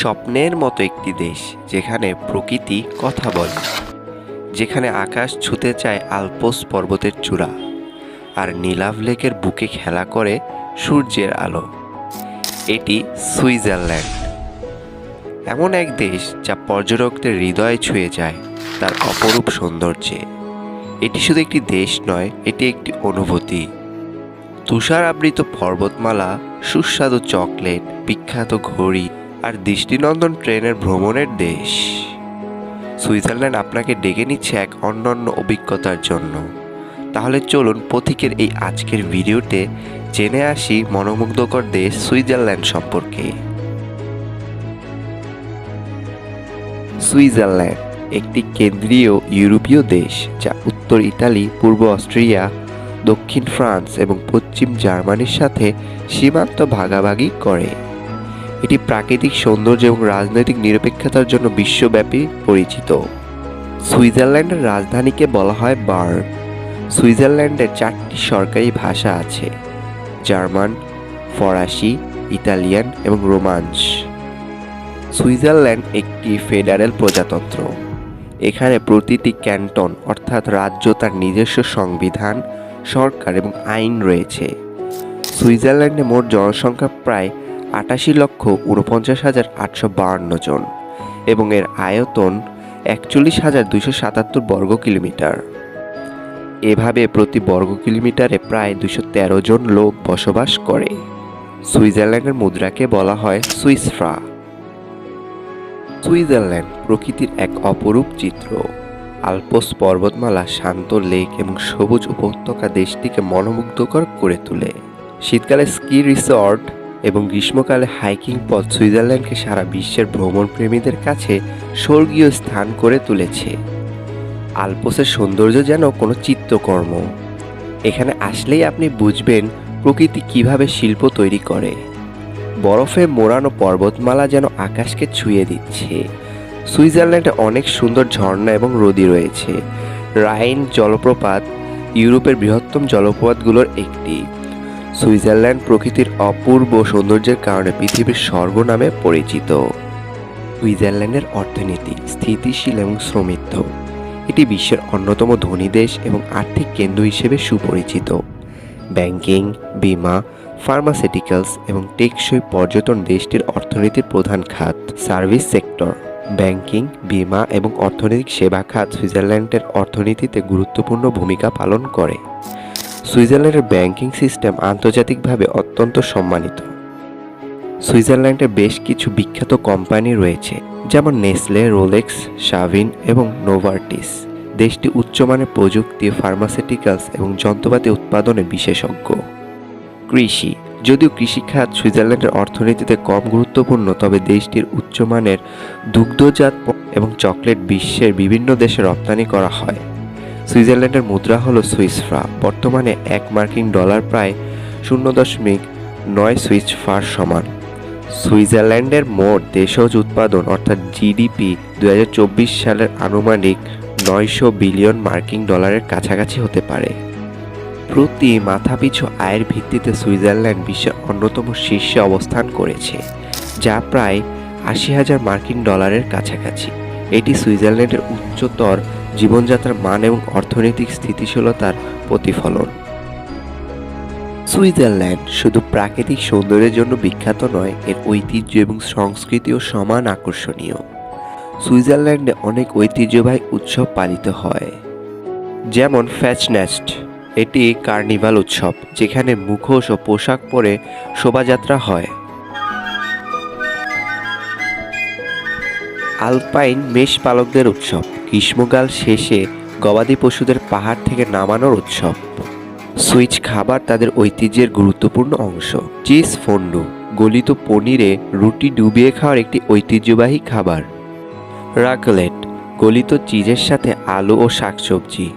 স্বপ্নের মতো একটি দেশ যেখানে প্রকৃতি কথা বলে, যেখানে আকাশ ছুতে চায় আলপোস পর্বতের চূড়া আর নীলাভ লেকের বুকে খেলা করে সূর্যের আলো। এটি সুইজারল্যান্ড। এমন এক দেশ যা পর্যটকদের হৃদয়ে ছুঁয়ে যায় তার অপরূপ সৌন্দর্যে। এটি শুধু একটি দেশ নয়, এটি একটি অনুভূতি। তুষার আবৃত পর্বতমালা, সুস্বাদু চকলেট, বিখ্যাত ঘড়ি আর দৃষ্টিনন্দন ট্রেনের ভ্রমণের দেশ। সুইজারল্যান্ড আপনাকে ডেকে নিচ্ছে এক অন্যান্য অভিজ্ঞতার জন্য। তাহলে চলুন পথিকের এই আজকের ভিডিওতে জেনে আসি মনোমুগ্ধকর দেশ সুইজারল্যান্ড সম্পর্কে। সুইজারল্যান্ড একটি কেন্দ্রীয় ইউরোপীয় দেশ যা উত্তর ইতালি, পূর্ব অস্ট্রিয়া, দক্ষিণ ফ্রান্স এবং পশ্চিম জার্মানির সাথে সীমান্ত ভাগাভাগি করে। এটি প্রাকৃতিক সৌন্দর্য এবং রাজনৈতিক নিরপেক্ষতার জন্য বিশ্বব্যাপী পরিচিত। সুইজারল্যান্ডের রাজধানীকে বলা হয় বার্ন। সুইজারল্যান্ডের চারটি সরকারি ভাষা আছে, জার্মান, ফরাসি, ইতালিয়ান এবং রোমাঞ্চ। সুইজারল্যান্ড একটি ফেডারেল প্রজাতন্ত্র। এখানে প্রতিটি ক্যান্টন অর্থাৎ রাজ্য তার নিজস্ব সংবিধান, সরকার এবং আইন রয়েছে। সুইজারল্যান্ডে মোট জনসংখ্যা প্রায় আটাশি লক্ষ উনপঞ্চাশ হাজার আটশো বাহান্ন জন এবং এর আয়তন একচল্লিশ হাজার দুশো সাতাত্তর বর্গ কিলোমিটার। এভাবে প্রতি বর্গ কিলোমিটারে প্রায় দুশো তেরো জন লোক বসবাস করে। সুইজারল্যান্ডের মুদ্রাকে বলা হয় সুইস ফ্রা সুইজারল্যান্ড প্রকৃতির এক অপরূপ চিত্র। আলপস পর্বতমালা শান্ত লেক এবং সবুজ উপত্যকা দেশটিকে মনোমুগ্ধকর করে তোলে। শীতকালে স্কি রিসর্ট এবং গ্রীষ্মকালে হাইকিং পথ সুইজারল্যান্ডকে সারা বিশ্বের ভ্রমণ প্রেমীদের কাছে স্বর্গীয় স্থান করে তুলেছে। আলপসের সৌন্দর্য যেন কোনো চিত্রকর্ম এখানে আসলেই আপনি বুঝবেন প্রকৃতি কীভাবে শিল্প তৈরি করে। বরফে মোড়ানো পর্বতমালা যেন আকাশকে ছুঁয়ে দিচ্ছে। সুইজারল্যান্ডে অনেক সুন্দর ঝর্ণা এবং নদী রয়েছে। রাইন জলপ্রপাত, ইউরোপের বৃহত্তম জলপ্রপাতগুলোর একটি। সুইজারল্যান্ড প্রকৃতির অপূর্ব সৌন্দর্যের কারণে পৃথিবীর স্বর্গ নামে পরিচিত। সুইজারল্যান্ডের অর্থনীতি স্থিতিশীল এবং সমৃদ্ধ। এটি বিশ্বের অন্যতম ধনী দেশ এবং আর্থিক কেন্দ্র হিসেবে সুপরিচিত। ব্যাংকিং, বিমা, ফার্মাসিউটিক্যালস এবং টেকসই পর্যটন দেশটির অর্থনীতির প্রধান খাত। সার্ভিস সেক্টর, ব্যাংকিং, বিমা এবং অর্থনৈতিক সেবা খাত সুইজারল্যান্ডের অর্থনীতিতে গুরুত্বপূর্ণ ভূমিকা পালন করে। সুইজারল্যান্ডের ব্যাংকিং সিস্টেম আন্তর্জাতিকভাবে অত্যন্ত সম্মানিত। সুইজারল্যান্ডে বেশ কিছু বিখ্যাত কোম্পানি রয়েছে, যেমন নেসলে, রোলেক্স শাভিন এবং নোভার্টিস। দেশটি উচ্চমানের প্রযুক্তি, ফার্মাসিউটিক্যালস এবং যন্ত্রপাতি উৎপাদনে বিশেষজ্ঞ। কৃষি। যদিও কৃষিখাত সুইজারল্যান্ডের অর্থনীতিতে কম গুরুত্বপূর্ণ, তবে দেশটির উচ্চমানের দুগ্ধজাত এবং চকলেট বিশ্বের বিভিন্ন দেশে রপ্তানি করা হয়। সুইজারল্যান্ডের মুদ্রা হলো সুইস ফ্রা। বর্তমানে এক মার্কিন ডলার প্রায় শূন্য দশমিক নয় সুইচ ফার সমান। সুইজারল্যান্ডের মোট দেশজ উৎপাদন, অর্থাৎ জিডিপি, দুই হাজার চব্বিশ সালের আনুমানিক নয়শো বিলিয়ন মার্কিন ডলারের কাছাকাছি হতে পারে। প্রতি মাথাপিছু আয়ের ভিত্তিতে সুইজারল্যান্ড বিশ্বের অন্যতম শীর্ষে অবস্থান করেছে, যা প্রায় আশি হাজার মার্কিন ডলারের কাছাকাছি। এটি সুইজারল্যান্ডের উচ্চতর জীবনযাত্রার মান এবং অর্থনৈতিক স্থিতিশীলতার প্রতিফলন। সুইজারল্যান্ড শুধু প্রাকৃতিক সৌন্দর্যের জন্য বিখ্যাত নয়, এর ঐতিহ্য এবং সংস্কৃতিও সমান আকর্ষণীয়। সুইজারল্যান্ডে অনেক ঐতিহ্যবাহী উৎসব পালিত হয়, যেমন ফ্যাচনেস্ট। এটি কার্নিভাল উৎসব, যেখানে মুখোশ ও পোশাক পরে শোভাযাত্রা হয়। আলপাইন মেষ পালকদের উৎসব গ্রীষ্মকাল শেষে গবাদি পশুদের পাহাড় থেকে নামানোর উৎসব। সুইচ খাবার তাদের ঐতিহ্যের গুরুত্বপূর্ণ অংশ। চিজ ফন্ডু, গলিত পনিরে রুটি ডুবিয়ে খাওয়ার একটি ঐতিহ্যবাহী খাবার। রাকলেট, গলিত চিজের সাথে আলু ও শাকসবজি।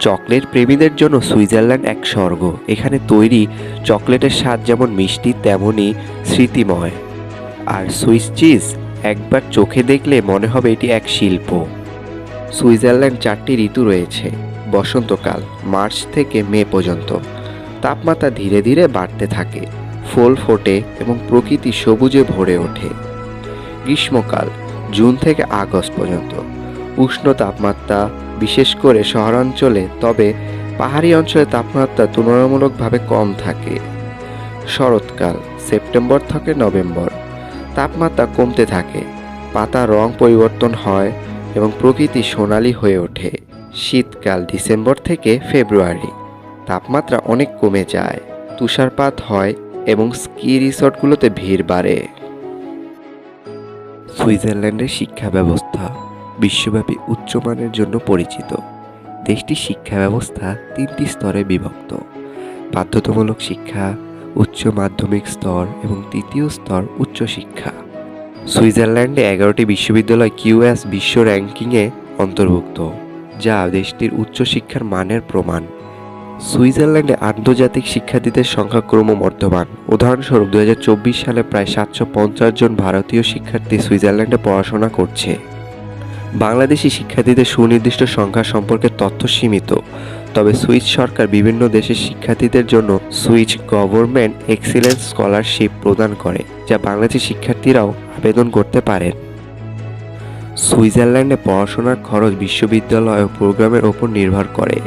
চকলেট প্রেমীদের জন্য সুইজারল্যান্ড এক স্বর্গ। এখানে তৈরি চকলেটের স্বাদ যেমন মিষ্টি তেমনই স্মৃতিময়। আর সুইস চিজ একবার চোখে দেখলে মনে হবে এটি এক শিল্প। সুইজারল্যান্ড চারটি ঋতু রয়েছে, বসন্তকাল, মার্চ থেকে মে পর্যন্ত। তাপমাত্রা ধীরে ধীরে বাড়তে থাকে, ফুল ফোটে এবং প্রকৃতি সবুজে ভরে ওঠে। গ্রীষ্মকাল, জুন থেকে আগস্ট পর্যন্ত। উষ্ণ তাপমাত্রা, বিশেষ করে শহরাঞ্চলে, তবে পাহাড়ি অঞ্চলে তাপমাত্রা তুলনামূলকভাবে কম থাকে। শরৎকাল, সেপ্টেম্বর থেকে নভেম্বর। তাপমাত্রা কমতে থাকে, পাতার রং পরিবর্তন হয় এবং প্রকৃতি সোনালি হয়ে ওঠে। শীতকাল ডিসেম্বর থেকে ফেব্রুয়ারি। তাপমাত্রা অনেক কমে যায়। তুষারপাত হয় এবং স্কি রিসর্টগুলোতে ভিড় বাড়ে। সুইজারল্যান্ডের শিক্ষা ব্যবস্থা বিশ্বব্যাপী উচ্চমানের জন্য পরিচিত। দেশটির শিক্ষা ব্যবস্থা তিনটি স্তরে বিভক্ত। বাধ্যতামূলক শিক্ষা, উচ্চ মাধ্যমিক স্তর এবং তৃতীয় স্তর উচ্চশিক্ষা সুইজারল্যান্ডে এগারোটি বিশ্ববিদ্যালয় কিউএস বিশ্ব র্যাঙ্কিংয়ে অন্তর্ভুক্ত, যা দেশটির উচ্চশিক্ষার মানের প্রমাণ। সুইজারল্যান্ডে আন্তর্জাতিক শিক্ষার্থীদের সংখ্যা ক্রমবর্ধমান উদাহরণস্বরূপ দু হাজার চব্বিশ সালে প্রায় সাতশো পঞ্চাশ জন ভারতীয় শিক্ষার্থী সুইজারল্যান্ডে পড়াশোনা করছে। বাংলাদেশি শিক্ষার্থীদের সুনির্দিষ্ট সংখ্যা সম্পর্কে তথ্য সীমিত। তবে সুইস সরকার বিভিন্ন দেশের শিক্ষার্থীদের জন্য সুইচ গভর্নমেন্ট এক্সিলেন্স স্কলারশিপ প্রদান করে, যা বাংলাদেশি শিক্ষার্থীরাও আবেদন করতে পারেন। সুইজারল্যান্ডে পড়াশোনার খরচ বিশ্ববিদ্যালয় ও প্রোগ্রামের ওপর নির্ভর করে।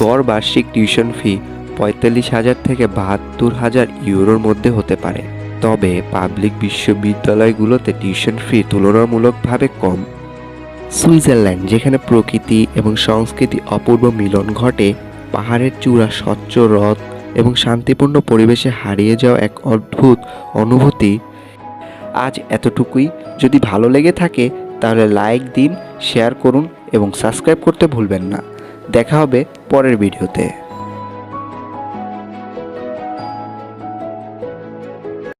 গড় বার্ষিক টিউশন ফি পঁয়তাল্লিশ হাজার থেকে বাহাত্তর হাজার ইউরোর মধ্যে হতে পারে। তবে পাবলিক বিশ্ববিদ্যালয়গুলোতে টিউশন ফি তুলনামূলকভাবে কম। সুইজারল্যান্ড, যেখানে প্রকৃতি এবং সংস্কৃতি অপূর্ব মিলন ঘটে, পাহাড়ের চূড়া স্বচ্ছ হ্রদ এবং শান্তিপূর্ণ পরিবেশে হারিয়ে যাওয়া এক অদ্ভুত অনুভূতি। আজ এতটুকুই। যদি ভালো লেগে থাকে, তাহলে লাইক দিন, শেয়ার করুন এবং সাবস্ক্রাইব করতে ভুলবেন না। দেখা হবে পরের ভিডিওতে।